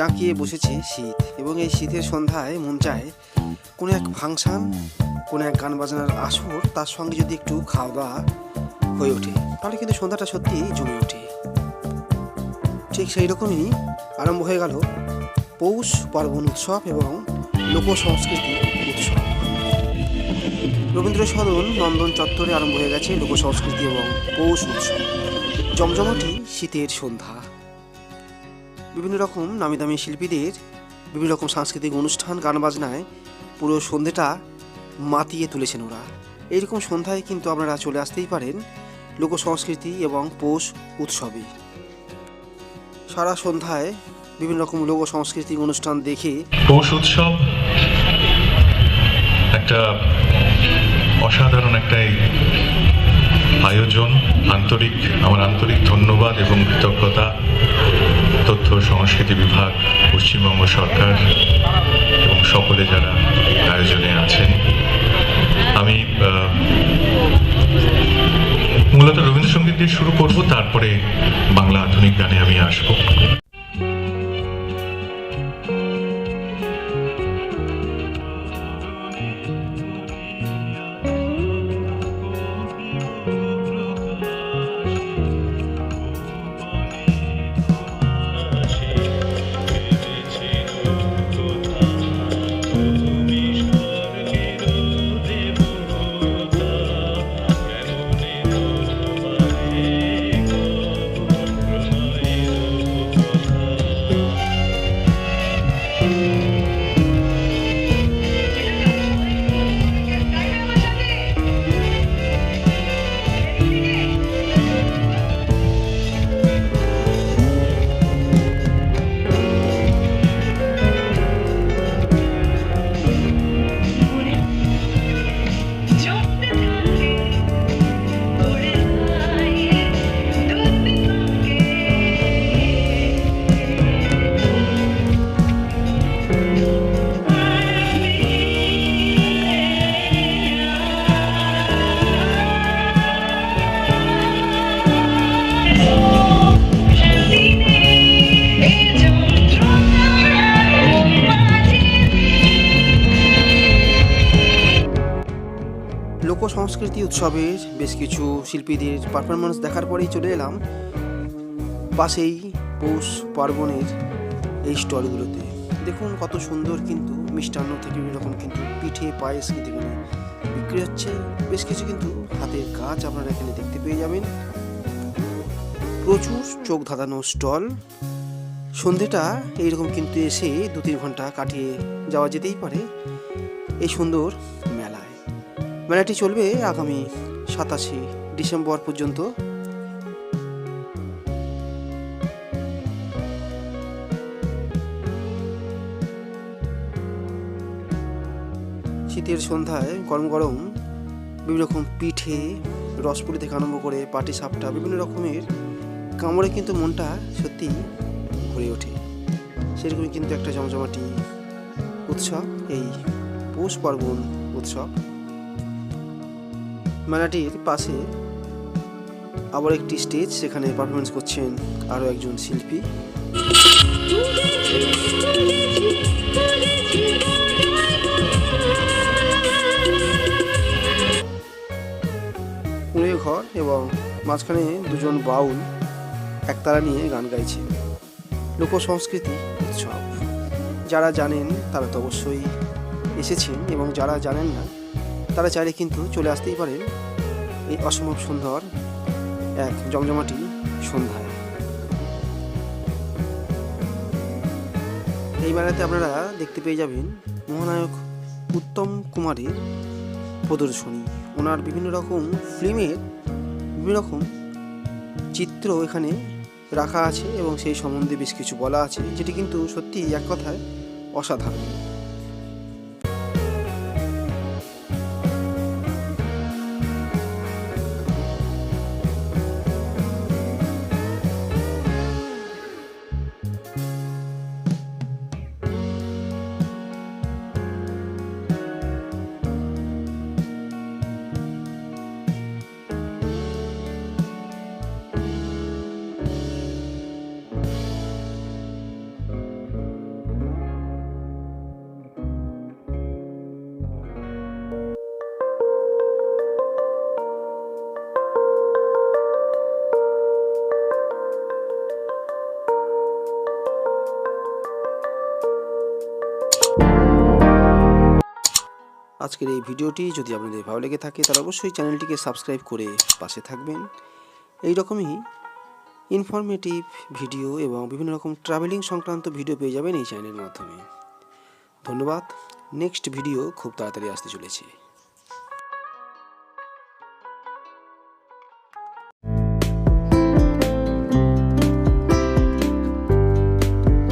জাঁকিয়ে বসেছে শীত এবং এই শীতের সন্ধ্যায় মন চায় কোনো এক ফাংশন, কোনো এক গান বাজনার আসর তার সঙ্গে যদি একটু খাওয়া দাওয়া হয়ে ওঠে, তাহলে কিন্তু সন্ধ্যাটা সত্যি জমে ওঠে। ঠিক সেই রকমই আরম্ভ হয়ে গেল পৌষ পার্বণ উৎসব এবং লোক সংস্কৃতি উৎসব। রবীন্দ্র সদন নন্দন চত্বরে আরম্ভ হয়ে গেছে লোক সংস্কৃতি এবং পৌষ উৎসব। জমজমাটি শীতের সন্ধ্যা। বিভিন্ন রকম নামি দামি শিল্পীদের, বিভিন্ন রকম সাংস্কৃতিক অনুষ্ঠান গান বাজনায় পুরো সন্ধ্যেটা মাতিয়ে তুলেছেন ওরা। এইরকম সন্ধ্যায় কিন্তু আপনারা চলে আসতেই পারেন লোক সংস্কৃতি এবং পৌষ উৎসবে। সারা সন্ধ্যায় বিভিন্ন রকম লোক সাংস্কৃতিক অনুষ্ঠান দেখে পৌষ উৎসব একটা অসাধারণ একটাই আয়োজন, আন্তরিক, আমার আন্তরিক ধন্যবাদ এবং কৃতজ্ঞতা। তথ্য সংস্কৃতি বিভাগ, পশ্চিমবঙ্গ সরকার এবং সকলে যারা আয়োজনে আছেন। আমি মূলত রবীন্দ্রসঙ্গীত দিয়ে শুরু করব, তারপরে বাংলা আধুনিক গানে আমি আসব। লোক সংস্কৃতি উৎসবের বেশ কিছু শিল্পীদের পারফরমেন্স দেখার পরেই চলে এলাম পাশেই পৌষ পার্বণের এই স্টলগুলোতে দেখুন কত সুন্দর কিন্তু মিষ্টান্ন থেকে বিভিন্ন রকম কিন্তু পিঠে, পায়েস কিন্তু বিক্রি হচ্ছে। বেশ কিছু কিন্তু হাতের কাজ আপনারা এখানে দেখতে পেয়ে যাবেন। প্রচুর চোখ ধাঁধানো স্টল সন্ধেটা এইরকম কিন্তু এসে দু তিন ঘণ্টা কাটিয়ে যাওয়া যেতেই পারে। এই সুন্দর মেলাটি চলবে আগামী সাতাশে ডিসেম্বর পর্যন্ত। শীতের সন্ধ্যায় গরম গরম বিভিন্ন রকম পিঠে রসপুরি থেকে আরম্ভ করে, পাটি সাপটা, বিভিন্ন রকমের কামড়ে কিন্তু মনটা সত্যি ভরে ওঠে। সেরকমই কিন্তু একটা জমজমাটি উৎসব, এই পৌষ পার্বণ উৎসব। মেলাটির পাশে আবার একটি স্টেজ সেখানে পারফরমেন্স করছেন আরও একজন শিল্পী। কুঁড়ে ঘর এবং মাঝখানে দুজন বাউল একতারা নিয়ে গান গাইছে। লোক সংস্কৃতি উৎসব। যারা জানেন তারা তো অবশ্যই এসেছেন এবং যারা জানেন না তারা চাইলে কিন্তু চলে আসতেই পারেন এই অসম্ভব সুন্দর এক জমজমাটি সন্ধ্যায়। এই মেলাতে আপনারা দেখতে পেয়ে যাবেন মহানায়ক উত্তম কুমারের প্রদর্শনী। ওনার বিভিন্ন রকম ফিল্মের বিভিন্ন রকম চিত্র এখানে রাখা আছে এবং সেই সম্বন্ধে বেশ কিছু বলা আছে, যেটি কিন্তু সত্যি এক কথায় অসাধারণ। আজকের এই ভিডিওটি যদি আপনাদের ভালো লেগে থাকে, তাহলে অবশ্যই চ্যানেলটিকে সাবস্ক্রাইব করে পাশে থাকবেন। এই রকমই ইনফরমেটিভ ভিডিও এবং বিভিন্ন রকম ট্রাভেলিং সংক্রান্ত ভিডিও পেয়ে যাবেন এই চ্যানেলের মাধ্যমে। ধন্যবাদ। নেক্সট ভিডিও খুব তাড়াতাড়ি আসতে চলেছে।